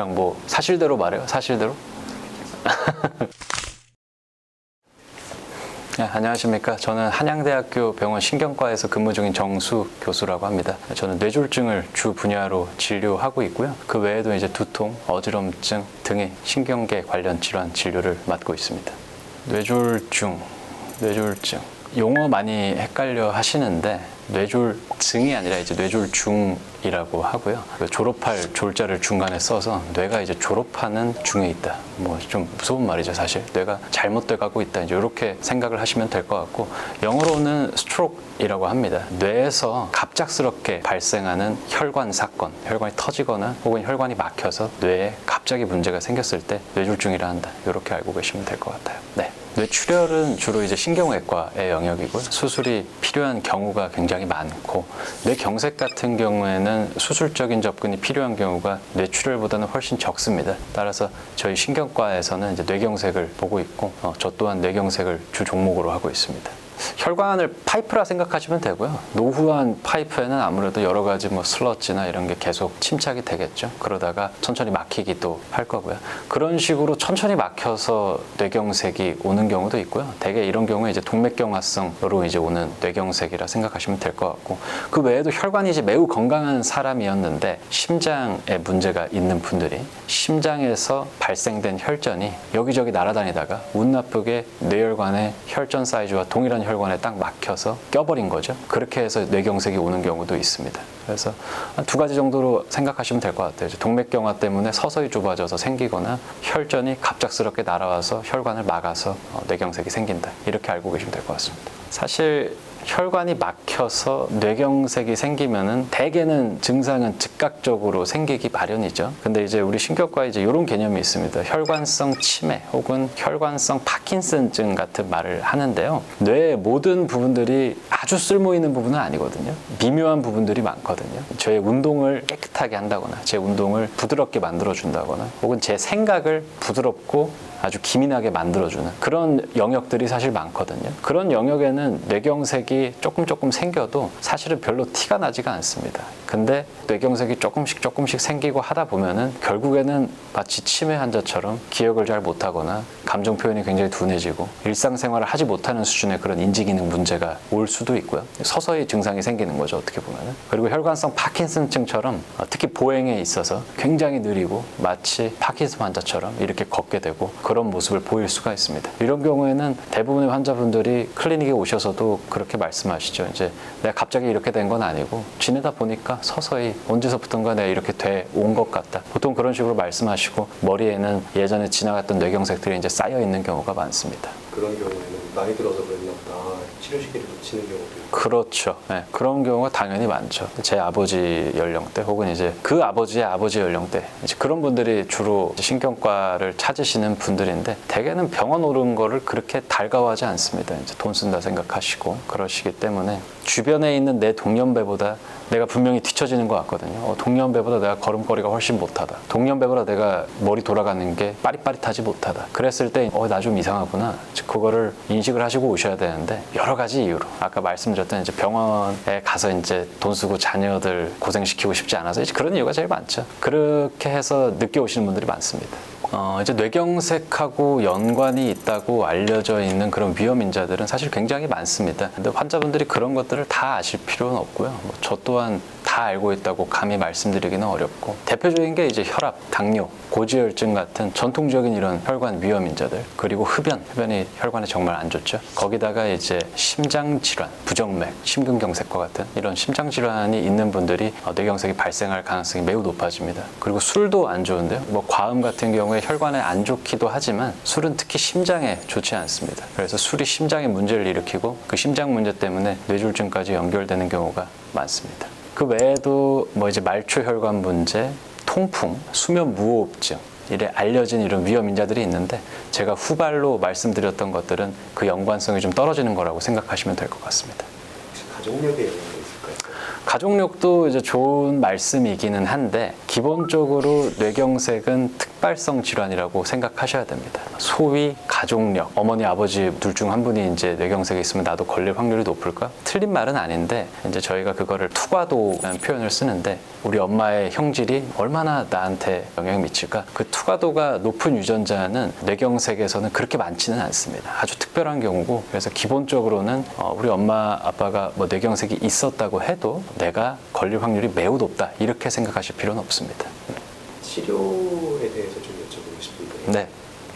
그냥 뭐 사실대로 말해요. 사실대로. 네, 안녕하십니까. 저는 한양대학교 병원 신경과에서 근무 중인 정수 교수라고 합니다. 저는 뇌졸중을 주 분야로 진료하고 있고요. 그 외에도 이제 두통, 어지럼증 등의 신경계 관련 질환 진료를 맡고 있습니다. 뇌졸중, 뇌졸증. 용어 많이 헷갈려 하시는데 뇌졸증이 아니라 이제 뇌졸중이라고 하고요. 그 졸업할 졸자를 중간에 써서 뇌가 이제 졸업하는 중에 있다. 뭐 좀 무서운 말이죠, 사실. 뇌가 잘못돼 가고 있다. 이제 이렇게 생각을 하시면 될 것 같고 영어로는 스트로크이라고 합니다. 뇌에서 갑작스럽게 발생하는 혈관 사건, 혈관이 터지거나 혹은 혈관이 막혀서 뇌에 갑자기 문제가 생겼을 때 뇌졸중이라 한다. 이렇게 알고 계시면 될 것 같아요. 네. 뇌출혈은 주로 이제 신경외과의 영역이고 수술이 필요한 경우가 굉장히 많고 뇌경색 같은 경우에는 수술적인 접근이 필요한 경우가 뇌출혈보다는 훨씬 적습니다. 따라서 저희 신경과에서는 이제 뇌경색을 보고 있고 어, 저 또한 뇌경색을 주 종목으로 하고 있습니다. 혈관을 파이프라 생각하시면 되고요. 노후한 파이프에는 아무래도 여러 가지 뭐 슬러지나 이런 게 계속 침착이 되겠죠. 그러다가 천천히 막히기도 할 거고요. 그런 식으로 천천히 막혀서 뇌경색이 오는 경우도 있고요. 대개 이런 경우에 이제 동맥경화성으로 이제 오는 뇌경색이라 생각하시면 될 것 같고 그 외에도 혈관이 이제 매우 건강한 사람이었는데 심장에 문제가 있는 분들이 심장에서 발생된 혈전이 여기저기 날아다니다가 운 나쁘게 뇌혈관의 혈전 사이즈와 동일한 혈 관에 딱 막혀서 껴버린 거죠. 그렇게 해서 뇌경색이 오는 경우도 있습니다. 그래서 한두 가지 정도로 생각하시면 될 것 같아요. 동맥경화 때문에 서서히 좁아져서 생기거나 혈전이 갑작스럽게 날아와서 혈관을 막아서 어, 뇌경색이 생긴다. 이렇게 알고 계시면 될 것 같습니다. 사실 혈관이 막혀서 뇌경색이 생기면은 대개는 증상은 즉각적으로 생기기 마련이죠. 근데 이제 우리 신경과에 이제 이런 개념이 있습니다. 혈관성 치매 혹은 혈관성 파킨슨증 같은 말을 하는데요. 뇌의 모든 부분들이 아주 쓸모 있는 부분은 아니거든요. 미묘한 부분들이 많거든요. 저의 운동을 깨끗하게 한다거나 제 운동을 부드럽게 만들어 준다거나 혹은 제 생각을 부드럽고 아주 기민하게 만들어주는 그런 영역들이 사실 많거든요. 그런 영역에는 뇌경색이 조금 조금 생겨도 사실은 별로 티가 나지가 않습니다. 근데 뇌경색이 조금씩 조금씩 생기고 하다 보면은 결국에는 마치 치매 환자처럼 기억을 잘 못하거나 감정 표현이 굉장히 둔해지고 일상생활을 하지 못하는 수준의 그런 인지기능 문제가 올 수도 있고요. 서서히 증상이 생기는 거죠. 어떻게 보면은. 그리고 혈관성 파킨슨증처럼 어, 특히 보행에 있어서 굉장히 느리고 마치 파킨슨 환자처럼 이렇게 걷게 되고 그런 모습을 보일 수가 있습니다. 이런 경우에는 대부분의 환자분들이 클리닉에 오셔서도 그렇게 말씀하시죠. 이제 내가 갑자기 이렇게 된 건 아니고 지내다 보니까 서서히 언제서부턴가 내가 이렇게 돼 온 것 같다. 보통 그런 식으로 말씀하시고 머리에는 예전에 지나갔던 뇌경색들이 이제 쌓여 있는 경우가 많습니다. 그런 경우에는 나이 들어서 그랬나 보다 치료 시기를 놓치는 경우도 있고 그렇죠. 네, 그런 경우가 당연히 많죠. 제 아버지 연령대 혹은 이제 그 아버지의 아버지 연령대 이제 그런 분들이 주로 신경과를 찾으시는 분들인데 대개는 병원 오른 거를 그렇게 달가워하지 않습니다. 이제 돈 쓴다 생각하시고 그러시기 때문에 주변에 있는 내 동년배보다 내가 분명히 뒤처지는 것 같거든요. 어, 동년배보다 내가 걸음걸이가 훨씬 못하다. 동년배보다 내가 머리 돌아가는 게 빠릿빠릿하지 못하다. 그랬을 때, 어, 나 좀 이상하구나. 즉, 그거를 인식을 하시고 오셔야 되는데, 여러 가지 이유로. 아까 말씀드렸던 이제 병원에 가서 이제 돈 쓰고 자녀들 고생시키고 싶지 않아서 이제 그런 이유가 제일 많죠. 그렇게 해서 늦게 오시는 분들이 많습니다. 어, 이제 뇌경색하고 연관이 있다고 알려져 있는 그런 위험 인자들은 사실 굉장히 많습니다. 근데 환자분들이 그런 것들을 다 아실 필요는 없고요. 뭐 저 또한 다 알고 있다고 감히 말씀드리기는 어렵고 대표적인 게 이제 혈압, 당뇨, 고지혈증 같은 전통적인 이런 혈관 위험 인자들 그리고 흡연, 흡연이 혈관에 정말 안 좋죠. 거기다가 이제 심장 질환, 부정맥, 심근경색과 같은 이런 심장 질환이 있는 분들이 어, 뇌경색이 발생할 가능성이 매우 높아집니다. 그리고 술도 안 좋은데요. 뭐 과음 같은 경우에 혈관에 안 좋기도 하지만 술은 특히 심장에 좋지 않습니다. 그래서 술이 심장에 문제를 일으키고 그 심장 문제 때문에 뇌졸중까지 연결되는 경우가 많습니다. 그 외에도 뭐 이제 말초 혈관 문제, 통풍, 수면 무호흡증 이래 알려진 이런 위험 인자들이 있는데 제가 후발로 말씀드렸던 것들은 그 연관성이 좀 떨어지는 거라고 생각하시면 될 것 같습니다. 가족력에? 가족력도 이제 좋은 말씀이기는 한데 기본적으로 뇌경색은 특발성 질환이라고 생각하셔야 됩니다. 소위 가족력, 어머니 아버지 둘 중 한 분이 이제 뇌경색이 있으면 나도 걸릴 확률이 높을까? 틀린 말은 아닌데 이제 저희가 그거를 투과도라는 표현을 쓰는데 우리 엄마의 형질이 얼마나 나한테 영향을 미칠까? 그 투과도가 높은 유전자는 뇌경색에서는 그렇게 많지는 않습니다. 아주 특별한 경우고 그래서 기본적으로는 어, 우리 엄마 아빠가 뭐 뇌경색이 있었다고 해도 내가 걸릴 확률이 매우 높다 이렇게 생각하실 필요는 없습니다. 치료에 대해서 좀 여쭤보고 싶은데 네.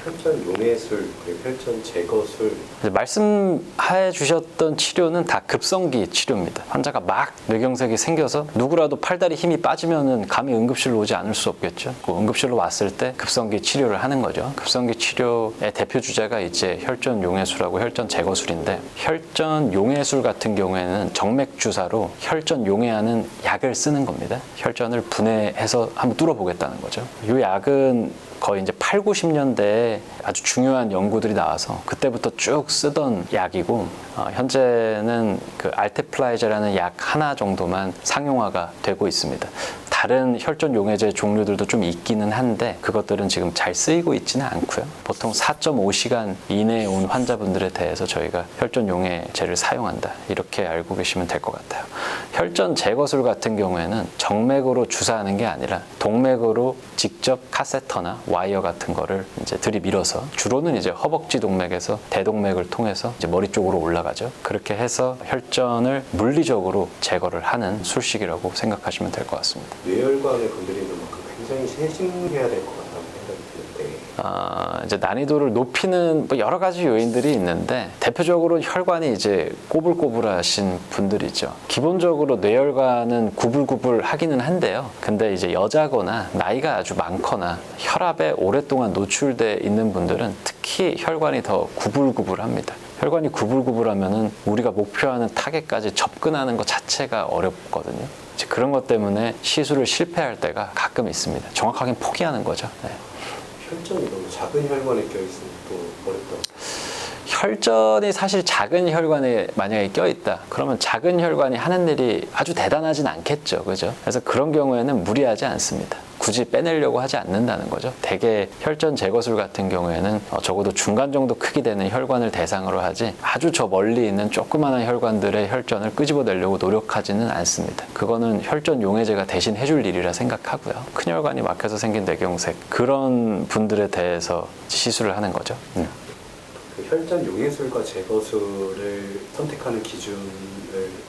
혈전 용해술 그리고 혈전 제거술 이제 말씀해 주셨던 치료는 다 급성기 치료입니다. 환자가 막 뇌경색이 생겨서 누구라도 팔다리 힘이 빠지면은 감히 응급실로 오지 않을 수 없겠죠. 그 응급실로 왔을 때 급성기 치료를 하는 거죠. 급성기 치료의 대표 주제가 이제 혈전 용해술하고 혈전 제거술인데 혈전 용해술 같은 경우에는 정맥 주사로 혈전 용해하는 약을 쓰는 겁니다. 혈전을 분해해서 한번 뚫어보겠다는 거죠. 이 약은 거의 이제 8, 90년대에 아주 중요한 연구들이 나와서 그때부터 쭉 쓰던 약이고 어, 현재는 그 알테플라이제라는 약 하나 정도만 상용화가 되고 있습니다. 다른 혈전 용해제 종류들도 좀 있기는 한데 그것들은 지금 잘 쓰이고 있지는 않고요. 보통 4.5시간 이내에 온 환자분들에 대해서 저희가 혈전 용해제를 사용한다 이렇게 알고 계시면 될 것 같아요. 혈전 제거술 같은 경우에는 정맥으로 주사하는 게 아니라 동맥으로 직접 카세터나 와이어 같은 거를 이제 들이밀어서 주로는 이제 허벅지 동맥에서 대동맥을 통해서 이제 머리 쪽으로 올라가죠. 그렇게 해서 혈전을 물리적으로 제거를 하는 술식이라고 생각하시면 될 것 같습니다. 뇌혈관을 건드리는 만큼 굉장히 세심해야 될 것 같다는 생각이 드는데 아, 이제 난이도를 높이는 뭐 여러 가지 요인들이 있는데 대표적으로 혈관이 이제 꼬불꼬불하신 분들이죠. 기본적으로 뇌혈관은 구불구불 하기는 한데요. 근데 이제 여자거나 나이가 아주 많거나 혈압에 오랫동안 노출돼 있는 분들은 특히 혈관이 더 구불구불합니다. 혈관이 구불구불하면은 우리가 목표하는 타겟까지 접근하는 것 자체가 어렵거든요. 이제 그런 것 때문에 시술을 실패할 때가 가끔 있습니다. 정확하게 포기하는 거죠. 네. 혈전이 너무 작은 혈관에 껴있으면 또 어렵다고 혈전이 사실 작은 혈관에 만약에 껴있다. 그러면 작은 혈관이 하는 일이 아주 대단하진 않겠죠. 그죠? 그래서 그런 경우에는 무리하지 않습니다. 굳이 빼내려고 하지 않는다는 거죠. 대개 혈전 제거술 같은 경우에는 어, 적어도 중간 정도 크기 되는 혈관을 대상으로 하지 아주 저 멀리 있는 조그마한 혈관들의 혈전을 끄집어내려고 노력하지는 않습니다. 그거는 혈전 용해제가 대신 해줄 일이라 생각하고요. 큰 혈관이 막혀서 생긴 뇌경색 그런 분들에 대해서 시술을 하는 거죠. 음. 그 혈전 용해술과 제거술을 선택하는 기준을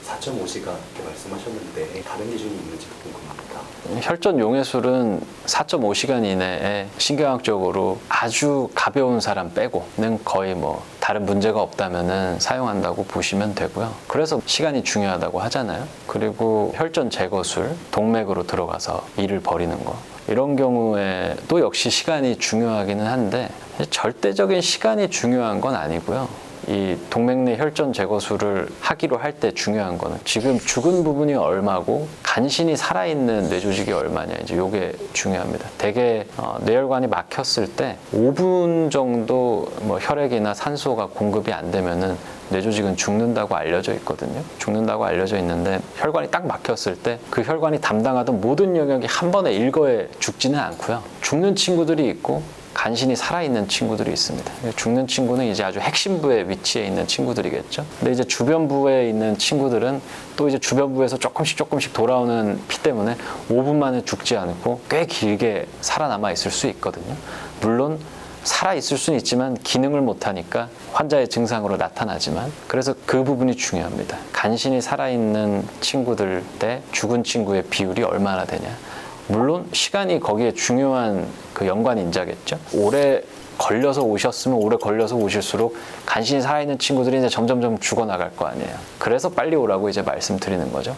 4.5시간 이렇게 말씀하셨는데 다른 기준이 있는지 궁금합니다. 혈전 용해술은 4.5시간 이내에 신경학적으로 아주 가벼운 사람 빼고는 거의 뭐 다른 문제가 없다면은 사용한다고 보시면 되고요. 그래서 시간이 중요하다고 하잖아요. 그리고 혈전 제거술, 동맥으로 들어가서 일을 벌이는 거. 이런 경우에 또 역시 시간이 중요하기는 한데 절대적인 시간이 중요한 건 아니고요. 이 동맥 내 혈전 제거술을 하기로 할 때 중요한 거는 지금 죽은 부분이 얼마고 간신히 살아있는 뇌조직이 얼마냐 이제 요게 중요합니다. 대개 어, 뇌혈관이 막혔을 때 5분 정도 뭐 혈액이나 산소가 공급이 안 되면은 뇌조직은 죽는다고 알려져 있거든요. 죽는다고 알려져 있는데 혈관이 딱 막혔을 때 그 혈관이 담당하던 모든 영역이 한 번에 일거에 죽지는 않고요. 죽는 친구들이 있고 간신히 살아있는 친구들이 있습니다. 죽는 친구는 이제 아주 핵심 부에 위치해 있는 친구들이겠죠. 근데 이제 주변 부에 있는 친구들은 또 이제 주변 부에서 조금씩 조금씩 돌아오는 피 때문에 5분 만에 죽지 않고 꽤 길게 살아남아 있을 수 있거든요. 물론 살아 있을 수는 있지만 기능을 못하니까 환자의 증상으로 나타나지만 그래서 그 부분이 중요합니다. 간신히 살아있는 친구들 대 죽은 친구의 비율이 얼마나 되냐. 물론 시간이 거기에 중요한 그 연관 인자겠죠. 오래 걸려서 오셨으면 오래 걸려서 오실수록 간신히 살아있는 친구들이 이제 점점점 죽어나갈 거 아니에요. 그래서 빨리 오라고 이제 말씀드리는 거죠.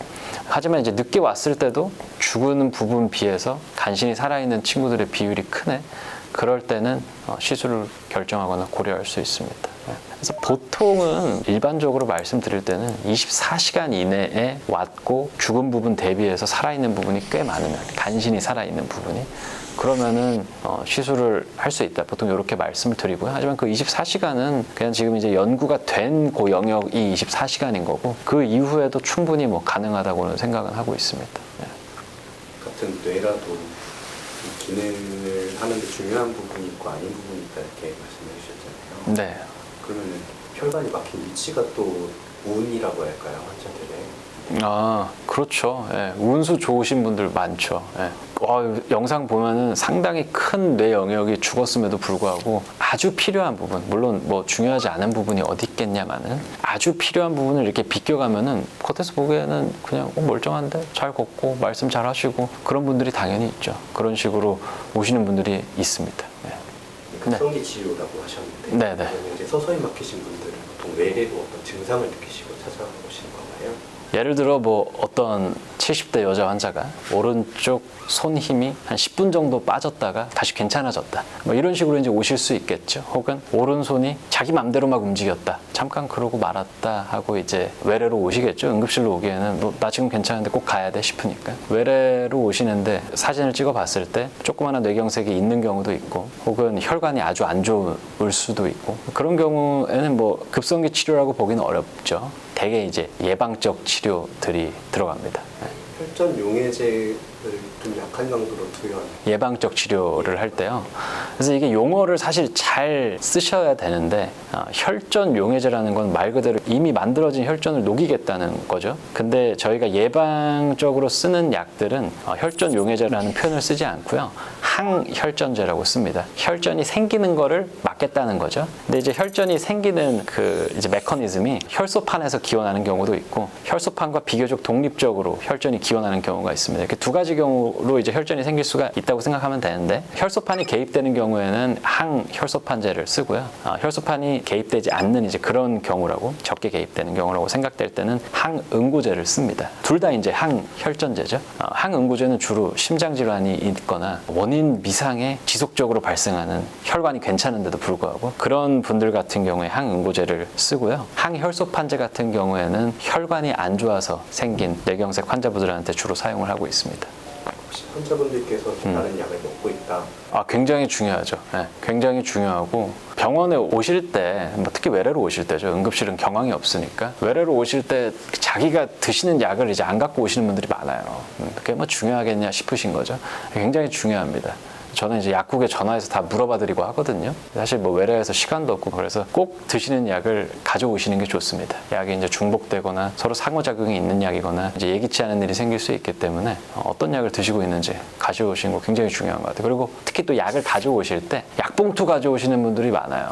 하지만 이제 늦게 왔을 때도 죽은 부분 비해서 간신히 살아있는 친구들의 비율이 크네. 그럴 때는 어, 시술을 결정하거나 고려할 수 있습니다. 네. 그래서 보통은 일반적으로 말씀드릴 때는 24시간 이내에 왔고 죽은 부분 대비해서 살아있는 부분이 꽤 많으면 간신히 살아있는 부분이 그러면은 어, 시술을 할 수 있다. 보통 이렇게 말씀을 드리고요. 하지만 그 24시간은 그냥 지금 이제 연구가 된 그 영역이 24시간인 거고 그 이후에도 충분히 뭐 가능하다고는 생각은 하고 있습니다. 네. 같은 뇌라도 이 기능을 하는데 중요한 부분이 있고 아닌 부분이 있다 이렇게 말씀해 주셨잖아요. 네. 그러면 혈관이 막힌 위치가 또 운이라고 할까요 환자들의 아, 그렇죠. 예, 운수 좋으신 분들 많죠. 예. 와, 영상 보면은 상당히 큰 뇌 영역이 죽었음에도 불구하고 아주 필요한 부분, 물론 뭐 중요하지 않은 부분이 어디 있겠냐마는 아주 필요한 부분을 이렇게 비껴가면은 겉에서 보기에는 그냥 어, 멀쩡한데 잘 걷고 말씀 잘 하시고 그런 분들이 당연히 있죠. 그런 식으로 오시는 분들이 있습니다. 예. 급성기 치료라고 하셨는데 네, 네. 그러면 이제 서서히 막히신 분들은 보통 외래로 어떤 증상을 느끼시고 건가요? 예를 들어 뭐 어떤 70대 여자 환자가 오른쪽 손 힘이 한 10분 정도 빠졌다가 다시 괜찮아졌다. 뭐 이런 식으로 이제 오실 수 있겠죠. 혹은 오른손이 자기 맘대로 막 움직였다. 잠깐 그러고 말았다 하고 이제 외래로 오시겠죠. 응급실로 오기에는 뭐나 지금 괜찮은데 꼭 가야 돼 싶으니까. 외래로 오시는데 사진을 찍어 봤을 때 조그마한 뇌경색이 있는 경우도 있고 혹은 혈관이 아주 안 좋을 수도 있고 그런 경우에는 뭐 급성기 치료라고 보기는 어렵죠. 대개 이제 예방적 치료들이 들어갑니다. 네. 혈전 용해제 를좀 약한 강도로 투여하는 예방적 치료를 할 때요. 그래서 이게 용어를 사실 잘 쓰셔야 되는데 어, 혈전 용해제라는 건 말 그대로 이미 만들어진 혈전을 녹이겠다는 거죠. 근데 저희가 예방적으로 쓰는 약들은 어, 혈전 용해제라는 표현을 쓰지 않고요. 항혈전제라고 씁니다. 혈전이 생기는 거를 막겠다는 거죠. 근데 이제 혈전이 생기는 그 이제 메커니즘이 혈소판에서 기원하는 경우도 있고 혈소판과 비교적 독립적으로 혈전이 기원하는 경우가 있습니다. 이렇게 두 가지 경우로 이제 혈전이 생길 수가 있다고 생각하면 되는데 혈소판이 개입되는 경우에는 항혈소판제를 쓰고요. 어, 혈소판이 개입되지 않는 이제 그런 경우라고 적게 개입되는 경우라고 생각될 때는 항응고제를 씁니다. 둘 다 이제 항혈전제죠. 어, 항응고제는 주로 심장 질환이 있거나 원인 미상의 지속적으로 발생하는 혈관이 괜찮은데도 불구하고 그런 분들 같은 경우에 항응고제를 쓰고요. 항혈소판제 같은 경우에는 혈관이 안 좋아서 생긴 뇌경색 환자분들한테 주로 사용을 하고 있습니다. 혹시 환자분들께서 음. 다른 약을 먹고 있다 아, 굉장히 중요하죠. 예, 굉장히 중요하고 병원에 오실 때, 뭐 특히 외래로 오실 때죠. 응급실은 경황이 없으니까 외래로 오실 때 자기가 드시는 약을 이제 안 갖고 오시는 분들이 많아요. 음, 그게 뭐 중요하겠냐 싶으신 거죠. 굉장히 중요합니다. 저는 이제 약국에 전화해서 다 물어봐드리고 하거든요. 사실 뭐 외래에서 시간도 없고 그래서 꼭 드시는 약을 가져오시는 게 좋습니다. 약이 이제 중복되거나 서로 상호작용이 있는 약이거나 이제 예기치 않은 일이 생길 수 있기 때문에 어, 어떤 약을 드시고 있는지 가져오시는 거 굉장히 중요한 것 같아요. 그리고 특히 또 약을 가져오실 때 약봉투 가져오시는 분들이 많아요.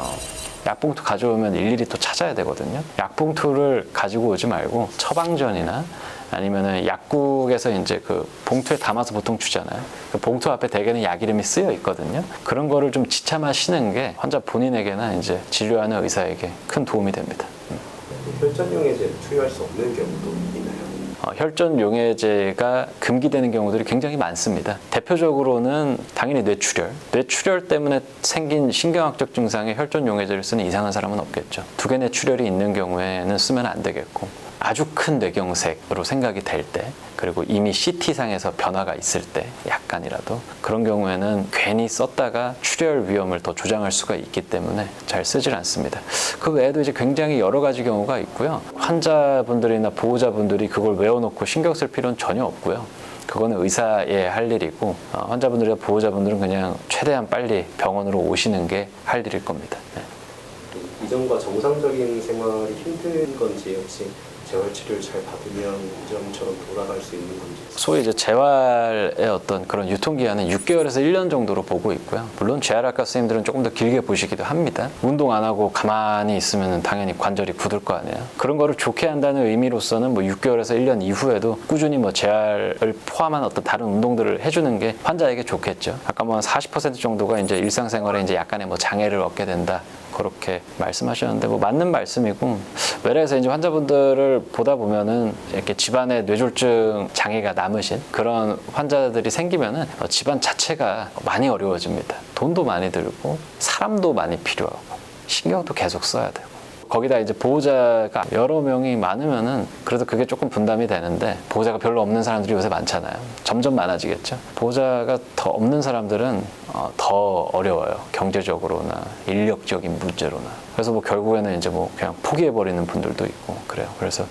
약봉투 가져오면 일일이 또 찾아야 되거든요. 약봉투를 가지고 오지 말고 처방전이나 아니면은 약국에서 이제 그 봉투에 담아서 보통 주잖아요. 그 봉투 앞에 대개는 약 이름이 쓰여 있거든요. 그런 거를 좀 지참하시는 게 환자 본인에게나 이제 진료하는 의사에게 큰 도움이 됩니다. 혈전 용해제를 투여할 수 없는 경우도 있나요? 어, 혈전 용해제가 금기되는 경우들이 굉장히 많습니다. 대표적으로는 당연히 뇌출혈. 뇌출혈 때문에 생긴 신경학적 증상에 혈전 용해제를 쓰는 이상한 사람은 없겠죠. 두개 뇌출혈이 있는 경우에는 쓰면 안 되겠고 아주 큰 뇌경색으로 생각이 될 때, 그리고 이미 CT상에서 변화가 있을 때, 약간이라도 그런 경우에는 괜히 썼다가 출혈 위험을 더 조장할 수가 있기 때문에 잘 쓰질 않습니다. 그 외에도 이제 굉장히 여러 가지 경우가 있고요. 환자분들이나 보호자분들이 그걸 외워놓고 신경 쓸 필요는 전혀 없고요. 그거는 의사의 할 일이고 어, 환자분들이나 보호자분들은 그냥 최대한 빨리 병원으로 오시는 게 할 일일 겁니다. 네. 이전과 정상적인 생활이 힘든 건지 혹시 재활 치료를 잘 받으면 이전처럼 돌아갈 수 있는 건지 소위 이제 재활의 어떤 그런 유통기한은 6개월에서 1년 정도로 보고 있고요. 물론 재활학과 선생님들은 조금 더 길게 보시기도 합니다. 운동 안 하고 가만히 있으면 당연히 관절이 굳을 거 아니에요. 그런 거를 좋게 한다는 의미로서는 뭐 6개월에서 1년 이후에도 꾸준히 뭐 재활을 포함한 어떤 다른 운동들을 해주는 게 환자에게 좋겠죠. 아까 뭐한40% 정도가 이제 일상생활에 이제 약간의 뭐 장애를 얻게 된다. 그렇게 말씀하셨는데 뭐 맞는 말씀이고 외래에서 이제 환자분들을 보다 보면은 이렇게 집안에 뇌졸중 장애가 남으신 그런 환자들이 생기면은 어, 집안 자체가 많이 어려워집니다. 돈도 많이 들고 사람도 많이 필요하고 신경도 계속 써야 되고 거기다 이제 보호자가 여러 명이 많으면은 그래도 그게 조금 분담이 되는데 보호자가 별로 없는 사람들이 요새 많잖아요. 점점 많아지겠죠. 보호자가 더 없는 사람들은 어, 더 어려워요. 경제적으로나 인력적인 문제로나. 그래서 뭐 결국에는 이제 뭐 그냥 포기해 버리는 분들도 있고 그래요. 그래서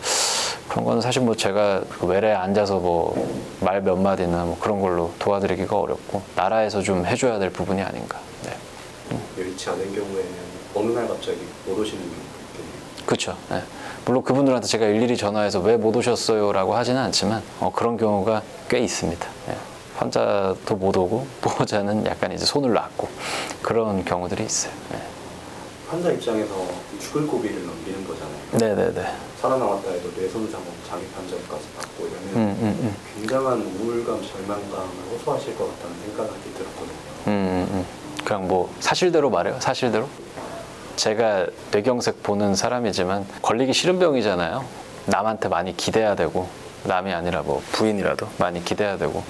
그런 거는 사실 뭐 제가 그 외래에 앉아서 뭐 말 몇 마디나 뭐 그런 걸로 도와드리기가 어렵고 나라에서 좀 해줘야 될 부분이 아닌가. 네. 여의치 않은 경우에는 어느 날 갑자기 못 오시는. 그렇죠. 예. 물론 그분들한테 제가 일일이 전화해서 왜 못 오셨어요라고 하지는 않지만 어, 그런 경우가 꽤 있습니다. 예. 환자도 못 오고 보호자는 약간 이제 손을 놨고 그런 경우들이 있어요. 예. 환자 입장에서 죽을 고비를 넘기는 거잖아요. 네네네. 살아남았다 해도 뇌손상, 자기 판정까지 받고 이러면 음, 음, 음. 굉장한 우울감, 절망감을 호소하실 것 같다는 생각이 들었거든요. 음, 음, 음. 그냥 뭐 사실대로 말해요. 사실대로. 제가 뇌경색 보는 사람이지만 걸리기 싫은 병이잖아요. 남한테 많이 기대야 되고 남이 아니라 뭐 부인이라도 많이 기대야 되고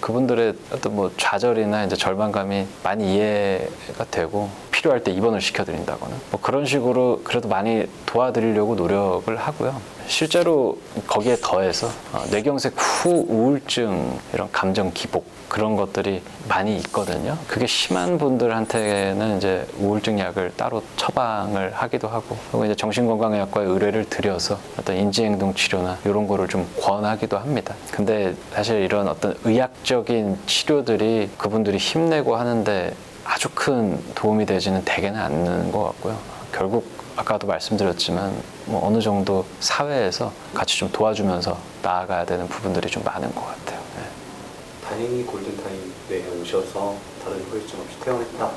그분들의 어떤 뭐 좌절이나 이제 절망감이 많이 이해가 되고 필요할 때 입원을 시켜드린다거나 뭐 그런 식으로 그래도 많이 도와드리려고 노력을 하고요. 실제로 거기에 더해서 어, 뇌경색 후 우울증 이런 감정 기복 그런 것들이 많이 있거든요. 그게 심한 분들한테는 이제 우울증 약을 따로 처방을 하기도 하고, 그리고 이제 정신건강의학과에 의뢰를 드려서 어떤 인지행동 치료나 이런 거를 좀 권하기도 합니다. 근데 사실 이런 어떤 의학적인 치료들이 그분들이 힘내고 하는데 아주 큰 도움이 되지는 대개는 않는 것 같고요. 결국 아까도 말씀드렸지만 뭐 어느 정도 사회에서 같이 좀 도와주면서 나아가야 되는 부분들이 좀 많은 것 같아요. 네. 다행히 골든타임에 오셔서 다른 후유증 없이 퇴원했다.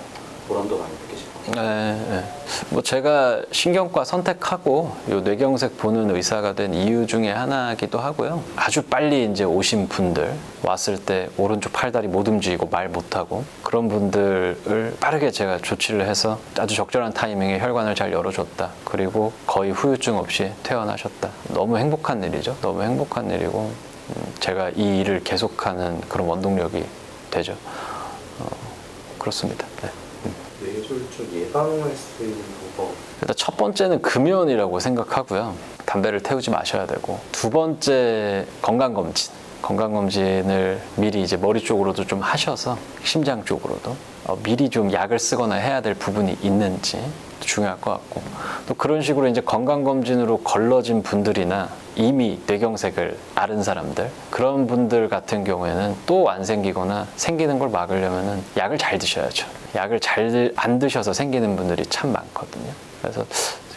보람도 많이 거예요. 네, 네. 뭐 제가 신경과 선택하고 요 뇌경색 보는 의사가 된 이유 중에 하나이기도 하고요. 아주 빨리 이제 오신 분들 왔을 때 오른쪽 팔다리 못 움직이고 말 못하고 그런 분들을 빠르게 제가 조치를 해서 아주 적절한 타이밍에 혈관을 잘 열어줬다. 그리고 거의 후유증 없이 퇴원하셨다. 너무 행복한 일이죠. 너무 행복한 일이고 음, 제가 이 일을 계속하는 그런 원동력이 되죠. 어, 그렇습니다. 네. 뇌졸중 예방할 수 있는 방법. 일단 첫 번째는 금연이라고 생각하고요. 담배를 태우지 마셔야 되고 두 번째 건강 검진. 건강 검진을 미리 이제 머리 쪽으로도 좀 하셔서 심장 쪽으로도 어, 미리 좀 약을 쓰거나 해야 될 부분이 있는지 중요할 것 같고 또 그런 식으로 이제 건강 검진으로 걸러진 분들이나 이미 뇌경색을 앓은 사람들 그런 분들 같은 경우에는 또 안 생기거나 생기는 걸 막으려면은 약을 잘 드셔야죠. 약을 잘 안 드셔서 생기는 분들이 참 많거든요. 그래서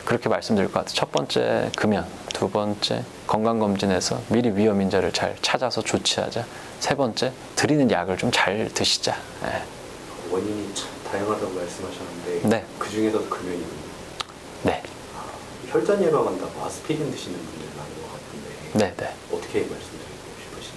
그렇게 말씀드릴 것 같아요. 첫 번째 금연, 두 번째 건강검진에서 미리 위험 인자를 잘 찾아서 조치하자. 세 번째 드리는 약을 좀 잘 드시자. 예. 원인이 참 다양하다고 말씀하셨는데 네. 그 중에서도 금연이군요. 네, 혈전 예방한다고 아스피린 드시는 분들 많은 것 같은데 네, 네. 어떻게 말씀드리고 싶으신지.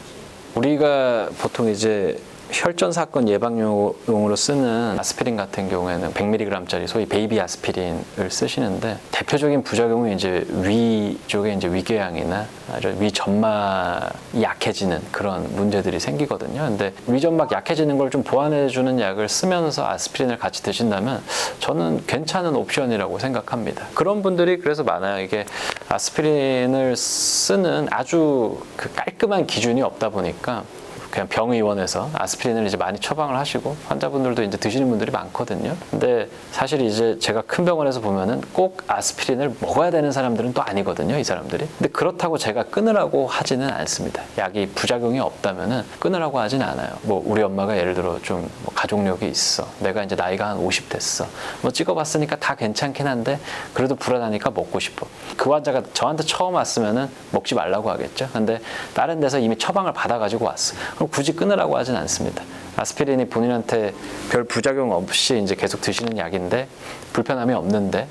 우리가 보통 이제 혈전 사건 예방용으로 쓰는 아스피린 같은 경우에는 100mg짜리 소위 베이비 아스피린을 쓰시는데 대표적인 부작용이 이제 위 쪽에 이제 위궤양이나 아주 위점막이 약해지는 그런 문제들이 생기거든요. 근데 위 점막 약해지는 걸 좀 보완해 주는 약을 쓰면서 아스피린을 같이 드신다면 저는 괜찮은 옵션이라고 생각합니다. 그런 분들이 그래서 많아요. 이게 아스피린을 쓰는 아주 그 깔끔한 기준이 없다 보니까 그냥 병의원에서 아스피린을 이제 많이 처방을 하시고 환자분들도 이제 드시는 분들이 많거든요. 근데 사실 이제 제가 큰 병원에서 보면은 꼭 아스피린을 먹어야 되는 사람들은 또 아니거든요, 이 사람들이. 근데 그렇다고 제가 끊으라고 하지는 않습니다. 약이 부작용이 없다면은 끊으라고 하진 않아요. 뭐 우리 엄마가 예를 들어 좀 뭐 가족력이 있어. 내가 이제 나이가 한 50 됐어. 뭐 찍어봤으니까 다 괜찮긴 한데 그래도 불안하니까 먹고 싶어. 그 환자가 저한테 처음 왔으면은 먹지 말라고 하겠죠. 근데 다른 데서 이미 처방을 받아가지고 왔어. 굳이 끊으라고 하진 않습니다. 아스피린이 본인한테 별 부작용 없이 이제 계속 드시는 약인데 불편함이 없는데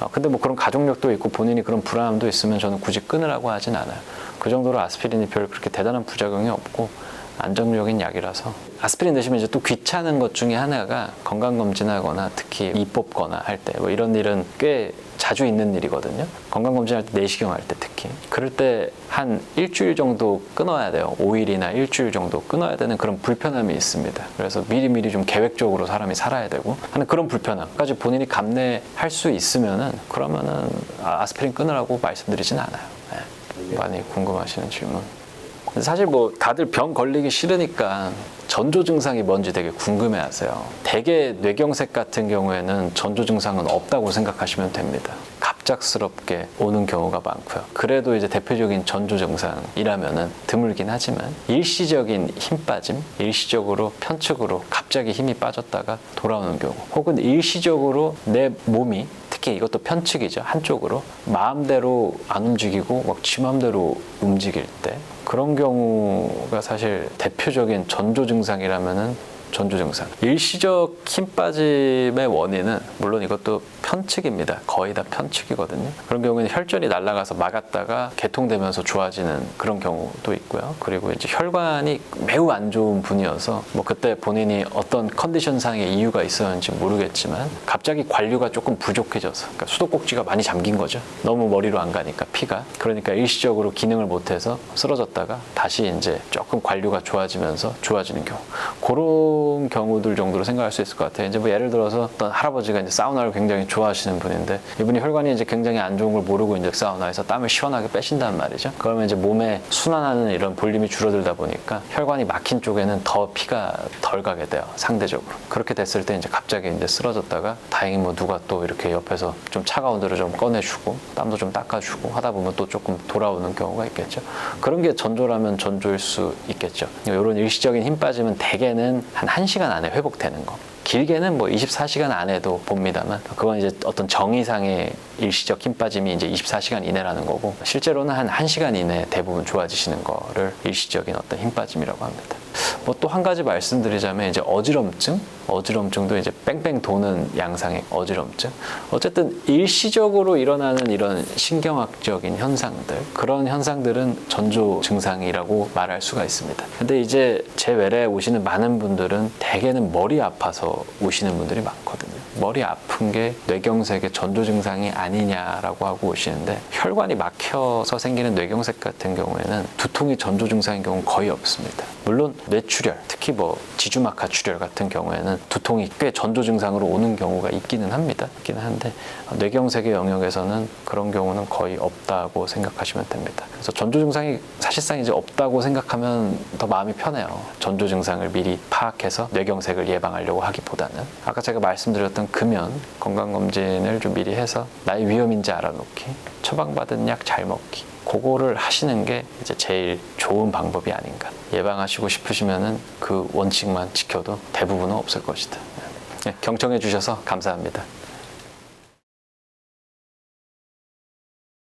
어, 근데 뭐 그런 가족력도 있고 본인이 그런 불안함도 있으면 저는 굳이 끊으라고 하진 않아요. 그 정도로 아스피린이 별 그렇게 대단한 부작용이 없고 안정적인 약이라서 아스피린 드시면 이제 또 귀찮은 것 중에 하나가 건강검진하거나 특히 이 뽑거나 할 때 뭐 이런 일은 꽤 자주 있는 일이거든요. 건강검진할 때 내시경 할 때 특히 그럴 때 한 일주일 정도 끊어야 돼요. 5일이나 일주일 정도 끊어야 되는 그런 불편함이 있습니다. 그래서 미리미리 좀 계획적으로 사람이 살아야 되고 하는 그런 불편함까지 본인이 감내할 수 있으면은 그러면은 아, 아스피린 끊으라고 말씀드리진 않아요. 네. 많이 궁금하시는 질문. 사실 뭐 다들 병 걸리기 싫으니까 전조 증상이 뭔지 되게 궁금해 하세요. 대개 뇌경색 같은 경우에는 전조 증상은 없다고 생각하시면 됩니다. 갑작스럽게 오는 경우가 많고요. 그래도 이제 대표적인 전조 증상이라면은 드물긴 하지만 일시적인 힘 빠짐, 일시적으로 편측으로 갑자기 힘이 빠졌다가 돌아오는 경우, 혹은 일시적으로 내 몸이 특히 이것도 편측이죠 한쪽으로 마음대로 안 움직이고 막 지 마음대로 움직일 때 그런 경우가 사실 대표적인 전조 증상이라면은 전조 증상. 일시적 힘 빠짐의 원인은 물론 이것도 편측입니다. 거의 다 편측이거든요. 그런 경우에는 혈전이 날아가서 막았다가 개통되면서 좋아지는 그런 경우도 있고요. 그리고 이제 혈관이 매우 안 좋은 분이어서 뭐 그때 본인이 어떤 컨디션상의 이유가 있었는지 모르겠지만 갑자기 관류가 조금 부족해져서 그러니까 수도꼭지가 많이 잠긴 거죠. 너무 머리로 안 가니까 피가. 그러니까 일시적으로 기능을 못해서 쓰러졌다가 다시 이제 조금 관류가 좋아지면서 좋아지는 경우. 그런 경우들 정도로 생각할 수 있을 것 같아요. 이제 뭐 예를 들어서 어떤 할아버지가 이제 사우나를 굉장히 좋아하시는 분인데 이분이 혈관이 이제 굉장히 안 좋은 걸 모르고 이제 사우나에서 땀을 시원하게 빼신단 말이죠. 그러면 이제 몸에 순환하는 이런 볼륨이 줄어들다 보니까 혈관이 막힌 쪽에는 더 피가 덜 가게 돼요. 상대적으로. 그렇게 됐을 때 이제 갑자기 이제 쓰러졌다가 다행히 뭐 누가 또 이렇게 옆에서 좀 차가운 데를 좀 꺼내주고 땀도 좀 닦아주고 하다 보면 또 조금 돌아오는 경우가 있겠죠. 그런 게 전조라면 전조일 수 있겠죠. 이런 일시적인 힘 빠짐은 대개는 한 1시간 안에 회복되는 거. 길게는 뭐 24시간 안에도 봅니다만 그건 이제 어떤 정의상의 일시적 힘 빠짐이 이제 24시간 이내라는 거고 실제로는 한 1시간 이내 대부분 좋아지시는 거를 일시적인 어떤 힘 빠짐이라고 합니다. 뭐 또 한 가지 말씀드리자면 이제 어지럼증, 어지럼증도 이제 뺑뺑 도는 양상의 어지럼증. 어쨌든 일시적으로 일어나는 이런 신경학적인 현상들, 그런 현상들은 전조 증상이라고 말할 수가 있습니다. 근데 이제 제 외래에 오시는 많은 분들은 대개는 머리 아파서 오시는 분들이 많거든요. 머리 아픈 게 뇌경색의 전조 증상이 아니냐라고 하고 오시는데 혈관이 막혀서 생기는 뇌경색 같은 경우에는 두통이 전조 증상인 경우는 거의 없습니다. 물론 뇌출혈, 특히 뭐 지주막하 출혈 같은 경우에는 두통이 꽤 전조 증상으로 오는 경우가 있기는 합니다. 있기는 한데 뇌경색의 영역에서는 그런 경우는 거의 없다고 생각하시면 됩니다. 그래서 전조 증상이 사실상 이제 없다고 생각하면 더 마음이 편해요. 전조 증상을 미리 파악해서 뇌경색을 예방하려고 하기보다는 아까 제가 말씀드렸던 금연 건강검진을 좀 미리 해서 나의 위험인지 알아놓기 처방받은 약 잘 먹기 그거를 하시는 게 이제 제일 좋은 방법이 아닌가 예방하시고 싶으시면은 그 원칙만 지켜도 대부분은 없을 것이다 네, 경청해 주셔서 감사합니다.